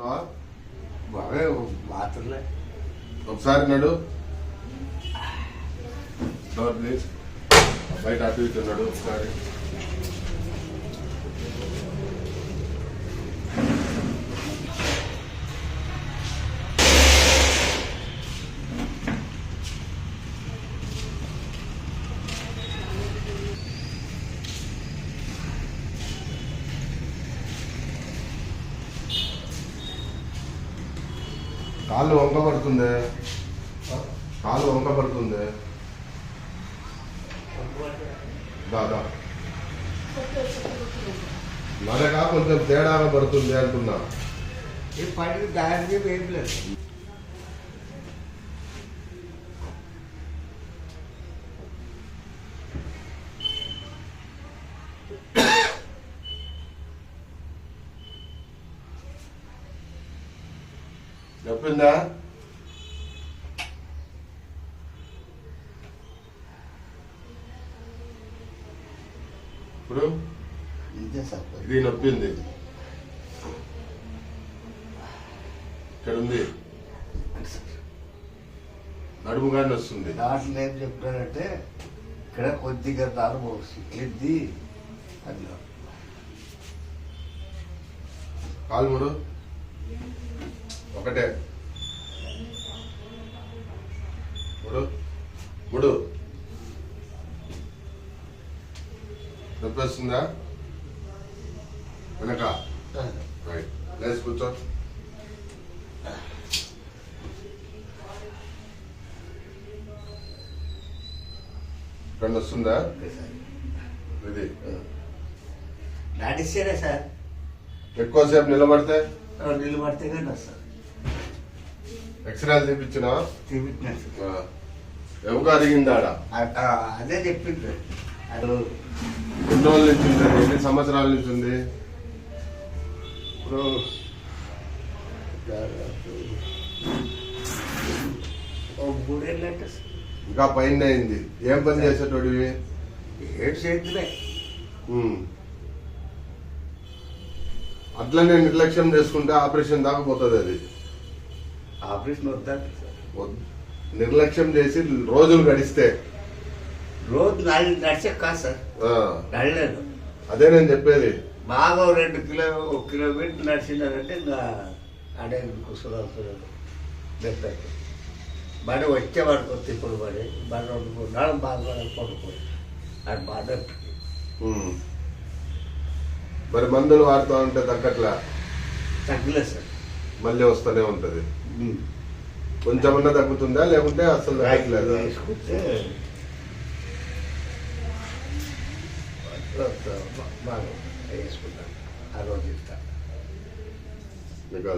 ఉన్నావా బాగా మాత్రలే. ఒకసారి నాడు. Door please. బయట అటు ఇటు నడు ఒకసారి. కాళ్ళు వంక పడుతుంది కాలు వంక పడుతుంది దాదా నడక కొంచెం తేడాగా పడుతుంది అంటున్నా. ఈ పడికి దారి ఏం లేదు. చెప్పిందా ఇప్పుడు ఇది నొప్పింది ఇక్కడ ఉంది నడుము కానీ వస్తుంది డాక్టర్లు ఏం చెప్పారంటే ఇక్కడ కొద్దిగా దారం ఎద్ది అట్లా కాలు ముడు ఒకటే. ముడు. ముడు. నొప్పి వస్తుందా వెనక. రైట్ లేచి కూర్చో. రెండు వస్తుందా? ఇది. సార్. ఎక్కువసేపు నిలబడితే? నీళ్ళు పడితే కానీ వస్తారు ఎక్స్రేలు చూపించినారు ఎవగా అరిగిందా ఆడ అదే చెప్పింది అది ఎన్ని రోజుల నుంచి ఉంది? ఎన్ని సంవత్సరాల నుంచి ఉంది ఇప్పుడు అంటే. ఇంకా పైన అయింది. ఏం పని చేసేటోడివి? ఏడు చేతులే. అట్లనే నిర్లక్ష్యం చేసుకుంటే ఆపరేషన్ దాకా పోతుంది అది. ఆపరేషన్ వద్దంటే సార్ వద్- నిర్లక్ష్యం చేసి రోజులు గడిస్తే. రోజు నడి నడిచే కాదు సార్. నడలేదు. అదే నేను చెప్పేది. బాగా రెండు కిలో ఒక కిలోమీటర్ నడిచినారంటే ఇంకా అడే మెత్తకి బడి వచ్చే వాడికి వస్తే ఇప్పుడు పడి బడి రెండు మూడు నాలుగు బాగా పడుకోండి అది ఉమ్. మరి మందులు వాడుతూ ఉంటే తగ్గట్లా? తగ్గలేదు సార్. మళ్ళీ వస్తూనే ఉంటది. కొంచెమన్నా తగ్గుతుందా? లేకుంటే అసలు తగ్గట్లేదు? బాగా వేసుకుంటాను ఆ రోజు ఇస్తాను మీకు